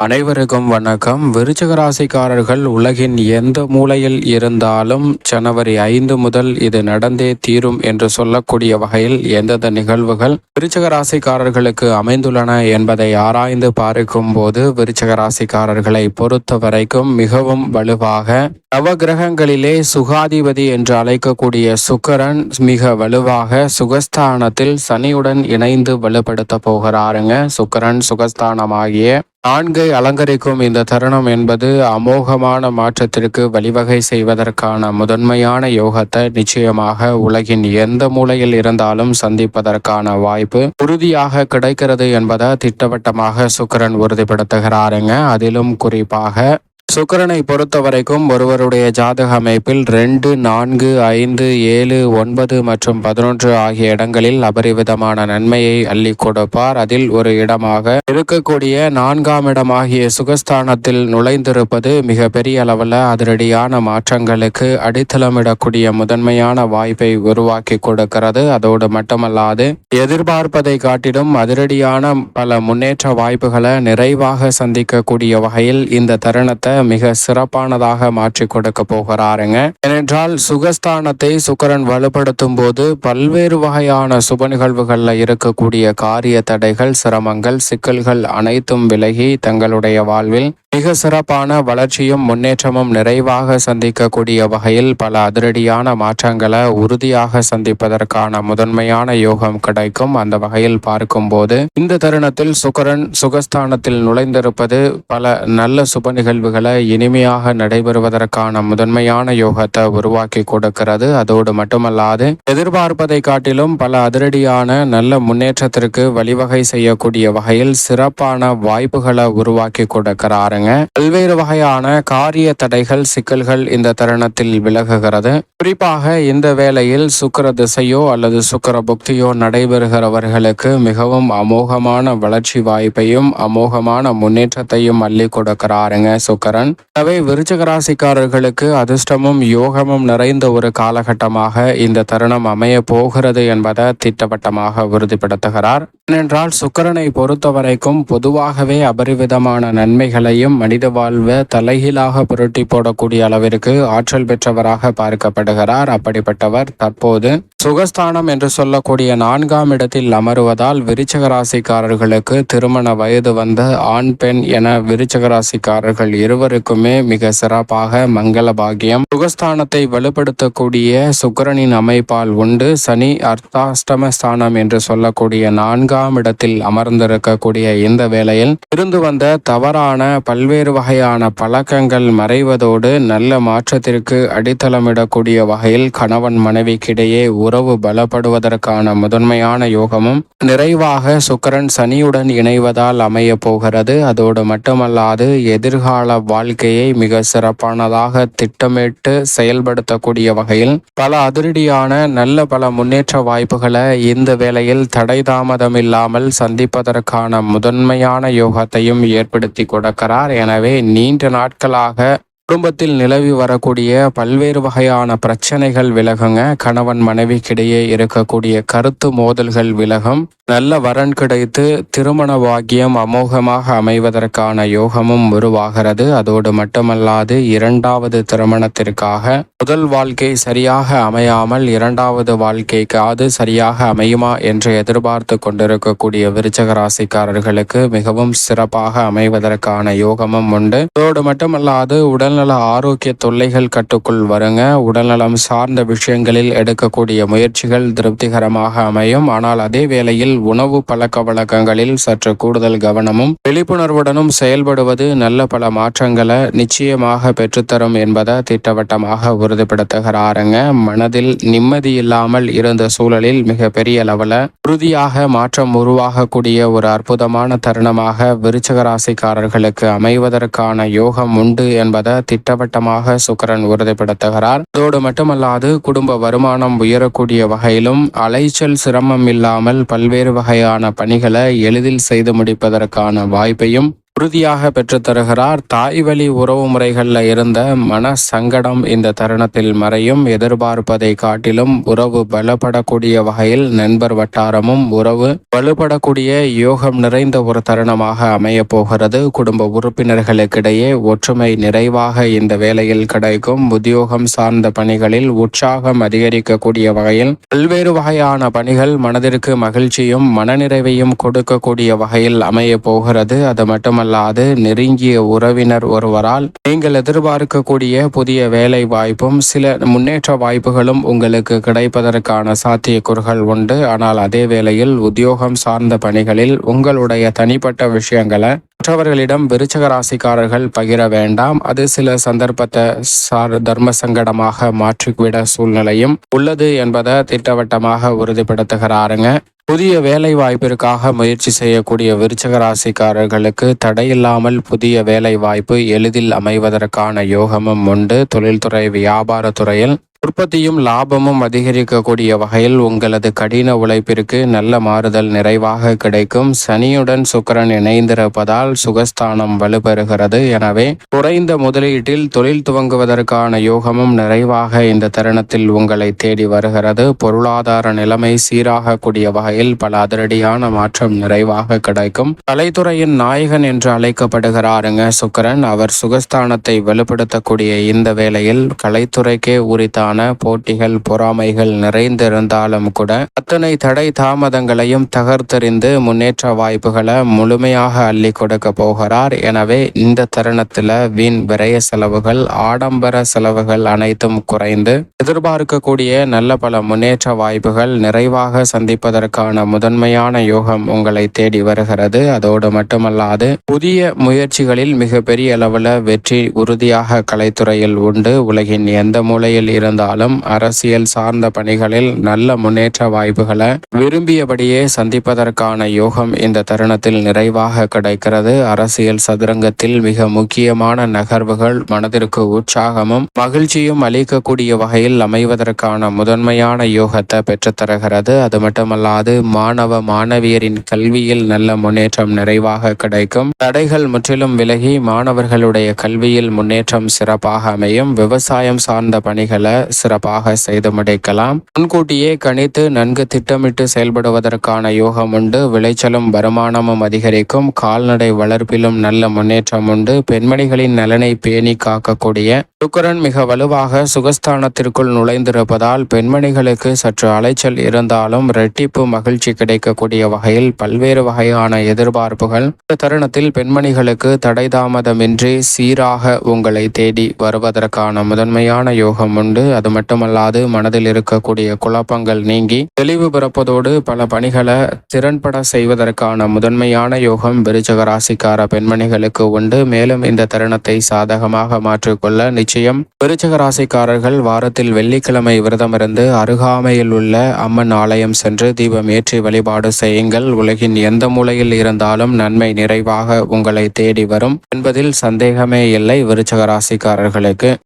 அனைவருக்கும் வணக்கம். விருச்சக ராசிக்காரர்கள் உலகின் எந்த மூலையில் இருந்தாலும் ஜனவரி ஐந்து முதல் இது நடந்தே தீரும் என்று சொல்லக்கூடிய வகையில் எந்தெந்த நிகழ்வுகள் விருச்சக ராசிக்காரர்களுக்கு அமைந்துள்ளன என்பதை ஆராய்ந்து பார்க்கும் போது விருச்சிக ராசிக்காரர்களை பொறுத்த வரைக்கும் மிகவும் வலுவாக நவகிரகங்களிலே சுகாதிபதி என்று அழைக்கக்கூடிய சுக்கரன் மிக வலுவாக சுகஸ்தானத்தில் சனியுடன் இணைந்து வலுப்படுத்த போகிறாருங்க. சுக்கரன் சுகஸ்தானமாகிய நான்கை அலங்கரிக்கும் இந்த தருணம் என்பது அமோகமான மாற்றத்திற்கு வழிவகை செய்வதற்கான முதன்மையான யோகத்தை நிச்சயமாக உலகின் எந்த மூலையில் இருந்தாலும் சந்திப்பதற்கான வாய்ப்பு உறுதியாக கிடைக்கிறது என்பதை திட்டவட்டமாக சுக்கரன் உறுதிப்படுத்துகிறாருங்க. அதிலும் குறிப்பாக சுக்கரனை பொறுத்த வரைக்கும் ஒருவருடைய ஜாதக அமைப்பில் ரெண்டு நான்கு ஐந்து ஏழு ஒன்பது மற்றும் பதினொன்று ஆகிய இடங்களில் அபரிவிதமான நன்மையை அள்ளி கொடுப்பார். அதில் ஒரு இடமாக இருக்கக்கூடிய நான்காம் இடமாகிய சுகஸ்தானத்தில் நுழைந்திருப்பது மிக பெரிய அளவில் அதிரடியான மாற்றங்களுக்கு அடித்தளமிடக்கூடிய முதன்மையான வாய்ப்பை உருவாக்கி கொடுக்கிறது. அதோடு மட்டுமல்லாது எதிர்பார்ப்பதை காட்டிலும் அதிரடியான பல முன்னேற்ற வாய்ப்புகளை நிறைவாக சந்திக்கக்கூடிய வகையில் இந்த தருணத்தை மிக சிறப்பானதாக மாற்றி கொடுக்க போகிறாருங்க. ஏனென்றால் சுகஸ்தானத்தை சுக்கரன் வலுப்படுத்தும் போது பல்வேறு வகையான சுப நிகழ்வுகளில் இருக்கக்கூடிய காரிய தடைகள் சிரமங்கள் சிக்கல்கள் அனைத்தும் விலகி தங்களுடைய வாழ்வில் மிக சிறப்பான வளர்ச்சியும் முன்னேற்றமும் நிறைவாக சந்திக்கக்கூடிய வகையில் பல அதிரடியான மாற்றங்களை உறுதியாக சந்திப்பதற்கான முதன்மையான யோகம் கிடைக்கும். அந்த வகையில் பார்க்கும்போது இந்த தருணத்தில் சுக்கரன் சுகஸ்தானத்தில் நுழைந்திருப்பது பல நல்ல சுப நிகழ்வுகளை இனிமையாக நடைபெறுவதற்கான முதன்மையான யோகத்தை உருவாக்கி கொடுக்கிறது. அதோடு மட்டுமல்லாது எதிர்பார்ப்பதை காட்டிலும் பல அதிரடியான நல்ல முன்னேற்றத்திற்கு வழிவகை செய்யக்கூடிய வகையில் சிறப்பான வாய்ப்புகளை உருவாக்கி கொடுக்கிறாருங்க பல்வேறு வகையான காரிய தடைகள் சிக்கல்கள் இந்த தருணத்தில் விலகுகிறது. குறிப்பாக இந்த வேளையில் சுக்கர திசையோ அல்லது சுக்கர புக்தியோ நடைபெறுகிறவர்களுக்கு மிகவும் அமோகமான வளர்ச்சி வாய்ப்பையும் அமோகமான முன்னேற்றத்தையும் அள்ளி கொடுக்கிறாருங்க சுக்கரன். எனவே விருச்சக ராசிக்காரர்களுக்கு அதிர்ஷ்டமும் யோகமும் நிறைந்த ஒரு காலகட்டமாக இந்த தருணம் அமைய போகிறது என்பதை திட்டவட்டமாக உறுதிப்படுத்துகிறார். ஏனென்றால் சுக்கரனை பொறுத்தவரைக்கும் பொதுவாகவே அபரிவிதமான நன்மைகளையும் மனித வாழ்வை தலைகீழாக புரட்டி போடக்கூடிய அளவிற்கு ஆற்றல் பெற்றவராக பார்க்கப்படுகிறார். அப்படிப்பட்டவர் தற்போது சுகஸ்தானம் என்று சொல்லக்கூடிய நான்காம் இடத்தில் அமருவதால் விருச்சக ராசிக்காரர்களுக்கு திருமண வயது வந்த ஆண் பெண் என விருச்சக ராசிக்காரர்கள் இருவருக்குமே மிக சிறப்பாக மங்கள பாகியம் சுகஸ்தானத்தை வலுப்படுத்தக்கூடிய சுக்கரனின் அமைப்பால் உண்டு. சனி அர்த்தாஷ்டம ஸ்தானம் என்று சொல்லக்கூடிய நான்காம் இடத்தில் அமர்ந்திருக்கக்கூடிய இந்த வேளையில் இருந்து வந்த தவறான பல்வேறு வகையான பழக்கங்கள் மறைவதோடு நல்ல மாற்றத்திற்கு அடித்தளமிடக்கூடிய வகையில் கணவன் மனைவிக்கிடையே உறவு பலப்படுவதற்கான முதன்மையான யோகமும் நிறைவாக சுக்கரன் சனியுடன் இணைவதால் அமைய போகிறது. அதோடு மட்டுமல்லாது எதிர்கால வாழ்க்கையை மிக சிறப்பானதாக திட்டமிட்டு செயல்படுத்தக்கூடிய வகையில் பல அதிரடியான நல்ல பல முன்னேற்ற வாய்ப்புகளை இந்த வேளையில் தடை தாமதம் இல்லாமல் சந்திப்பதற்கான முதன்மையான யோகத்தையும் ஏற்படுத்தி கொடுக்கிறார். எனவே நீண்ட நாட்களாக குடும்பத்தில் நிலவி வரக்கூடிய பல்வேறு வகையான பிரச்சனைகள் விலகுங்க. கணவன் மனைவிக்கிடையே இருக்கக்கூடிய கருத்து மோதல்கள் விலகும். நல்ல வரன் கிடைத்து திருமண வாக்கியம் அமோகமாக அமைவதற்கான யோகமும் உருவாகிறது. அதோடு மட்டுமல்லாது இரண்டாவது திருமணத்திற்காக முதல் வாழ்க்கை சரியாக அமையாமல் இரண்டாவது வாழ்க்கைக்காவது சரியாக அமையுமா என்று எதிர்பார்த்து கொண்டிருக்கக்கூடிய விருச்சக ராசிக்காரர்களுக்கு மிகவும் சிறப்பாக அமைவதற்கான யோகமும் உண்டு. அதோடு மட்டுமல்லாது உடல் உடல்நல ஆரோக்கிய தொல்லைகள் கட்டுக்குள் வருங்க. உடல்நலம் சார்ந்த விஷயங்களில் எடுக்கக்கூடிய முயற்சிகள் திருப்திகரமாக அமையும். ஆனால் அதே வேளையில் உணவு பழக்க வழக்கங்களில் சற்று கூடுதல் கவனமும் விழிப்புணர்வுடனும் செயல்படுவது நல்ல பல மாற்றங்களை நிச்சயமாக பெற்றுத்தரும் என்பதை திட்டவட்டமாக உறுதிப்படுத்துகிறாருங்க. மனதில் நிம்மதி இல்லாமல் இருந்த சூழலில் மிக பெரிய அளவில் உறுதியாக மாற்றம் உருவாகக்கூடிய ஒரு அற்புதமான தருணமாக விருச்சக ராசிக்காரர்களுக்கு அமைவதற்கான யோகம் உண்டு என்பதை திட்டவட்டமாக சுக்கரன் உறுதிப்படுத்துகிறார். அதோடு மட்டுமல்லாது குடும்ப வருமானம் உயரக்கூடிய வகையிலும் அலைச்சல் சிரமம் இல்லாமல் பல்வேறு வகையான பணிகளை எளிதில் செய்து முடிப்பதற்கான வாய்ப்பையும் உறுதியாக பெற்றுத்தருகிறார். தாய் வழி உறவு முறைகளில் இருந்த மன சங்கடம் இந்த தருணத்தில் மறையும். எதிர்பார்ப்பதை காட்டிலும் உறவு பலப்படக்கூடிய வகையில் நண்பர் வட்டாரமும் உறவு வலுப்படக்கூடிய யோகம் நிறைந்த ஒரு தருணமாக அமைய போகிறது. குடும்ப உறுப்பினர்களுக்கிடையே ஒற்றுமை நிறைவாக இந்த வேளையில் கிடைக்கும். உத்தியோகம் சார்ந்த பணிகளில் உற்சாகம் அதிகரிக்கக்கூடிய வகையில் பல்வேறு வகையான பணிகள் மனதிற்கு மகிழ்ச்சியும் மனநிறைவையும் கொடுக்கக்கூடிய வகையில் அமைய போகிறது. அது மட்டுமல்ல மட்டுமல்லாது நெருங்கிய உறவினர் ஒருவரால் நீங்கள் எதிர்பார்க்கக்கூடிய புதிய வேலை வாய்ப்பும் சில முன்னேற்ற வாய்ப்புகளும் உங்களுக்கு கிடைப்பதற்கான சாத்தியக்கூறுகள் உண்டு. ஆனால் அதே வேளையில் உத்தியோகம் சார்ந்த பணிகளில் உங்களுடைய தனிப்பட்ட விஷயங்களை மற்றவர்களிடம் விருச்சக ராசிக்காரர்கள் பகிர வேண்டாம். அது சில சந்தர்ப்பத்தை சார் தர்ம சங்கடமாக மாற்றிவிட சூழ்நிலையும் உள்ளது என்பதை திட்டவட்டமாக உறுதிப்படுத்துகிறாருங்க. புதிய வேலை வாய்ப்பிற்காக முயற்சி செய்யக்கூடிய விருச்சக ராசிக்காரர்களுக்கு தடையில்லாமல் புதிய வேலை வாய்ப்பு எளிதில் அமைவதற்கான யோகமும் உண்டு. தொழில்துறை வியாபாரத்துறையில் உற்பத்தியும் லாபமும் அதிகரிக்கக்கூடிய வகையில் உங்களது கடின உழைப்பிற்கு நல்ல மாறுதல் நிறைவாக கிடைக்கும். சனியுடன் சுக்கரன் இணைந்திருப்பதால் சுகஸ்தானம் வலுப்பெறுகிறது. எனவே குறைந்த முதலீட்டில் தொழில் துவங்குவதற்கான யோகமும் நிறைவாக இந்த தருணத்தில் உங்களை தேடி வருகிறது. பொருளாதார நிலைமை சீராக கூடிய வகையில் பல அதிரடியான மாற்றம் நிறைவாக கிடைக்கும். கலைத்துறையின் நாயகன் என்று அழைக்கப்படுகிறாருங்க சுக்கரன். அவர் சுகஸ்தானத்தை வலுப்படுத்தக்கூடிய இந்த வேளையில் கலைத்துறைக்கே உரித்தான போட்டிகள் பொறாமைகள் நிறைந்திருந்தாலும் கூட அத்தனை தடை தாமதங்களையும் தகர்த்தெறிந்து முன்னேற்ற வாய்ப்புகளை முழுமையாக அள்ளி கொடுக்க போகிறார். எனவே இந்த தருணத்தில் வீண் விரய செலவுகள் ஆடம்பர செலவுகள் அனைத்தும் குறைந்து எதிர்பார்க்கக்கூடிய நல்ல பல முன்னேற்ற வாய்ப்புகள் நிறைவாக சந்திப்பதற்கான முதன்மையான யோகம் உங்களை தேடி வருகிறது. அதோடு மட்டுமல்லாது புதிய முயற்சிகளில் மிகப்பெரிய அளவில் வெற்றி உறுதியாக கலைத்துறையில் உண்டு. உலகின் எந்த மூலையில் இருந்தாலும் அரசியல் சார்ந்த பணிகளில் நல்ல முன்னேற்ற வாய்ப்புகளை விரும்பியபடியே சந்திப்பதற்கான யோகம் இந்த தருணத்தில் நிறைவாக கிடைக்கிறது. அரசியல் சதுரங்கத்தில் மிக முக்கியமான நகர்வுகள் மனதிற்கு உற்சாகமும் மகிழ்ச்சியும் அளிக்கக்கூடிய வகையில் அமைவதற்கான முதன்மையான யோகத்தை பெற்றுத்தருகிறது. அது மட்டுமல்லாது மாணவ மாணவியரின் கல்வியில் நல்ல முன்னேற்றம் நிறைவாக கிடைக்கும். தடைகள் முற்றிலும் விலகி மாணவர்களுடைய கல்வியில் முன்னேற்றம் சிறப்பாக அமையும். விவசாயம் சார்ந்த பணிகளை சிறப்பாக செய்து முடிக்கலாம் முன்கூட்டியே கணித்து நன்கு திட்டமிட்டு செயல்படுவதற்கான யோகம் உண்டு. விளைச்சலும் வருமானமும் அதிகரிக்கும். கால்நடை வளர்ப்பிலும் நல்ல முன்னேற்றம் உண்டு. பெண்மணிகளின் நலனை பேணி காக்கக்கூடிய சுக்கரன் மிக வலுவாக சுகஸ்தானத்திற்குள் நுழைந்திருப்பதால் பெண்மணிகளுக்கு சற்று அலைச்சல் இருந்தாலும் ரெட்டிப்பு மகிழ்ச்சி கிடைக்கக்கூடிய வகையில் பல்வேறு வகையான எதிர்பார்ப்புகள். இந்த தருணத்தில் பெண்மணிகளுக்கு தடை தாமதமின்றி சீராக உங்களை தேடி வருவதற்கான முதன்மையான யோகம் உண்டு. அது மட்டுமல்லாது மனதில் இருக்கக்கூடிய குழப்பங்கள் நீங்கி தெளிவு பிறப்பதோடு பல பணிகளை திறன்பட செய்வதற்கான முதன்மையான யோகம் விருச்சக ராசிக்கார பெண்மணிகளுக்கு உண்டு. மேலும் இந்த தருணத்தை சாதகமாக மாற்றிக்கொள்ள நிச்சயம் விருச்சக ராசிக்காரர்கள் வாரத்தில் வெள்ளிக்கிழமை விரதமிருந்து அருகாமையில் உள்ள அம்மன் ஆலயம் சென்று தீபம் ஏற்றி வழிபாடு செய்யுங்கள். உலகின் எந்த மூலையில் இருந்தாலும் நன்மை நிறைவாக உங்களை தேடி வரும் என்பதில் சந்தேகமே இல்லை விருச்சக ராசிக்காரர்களுக்கு.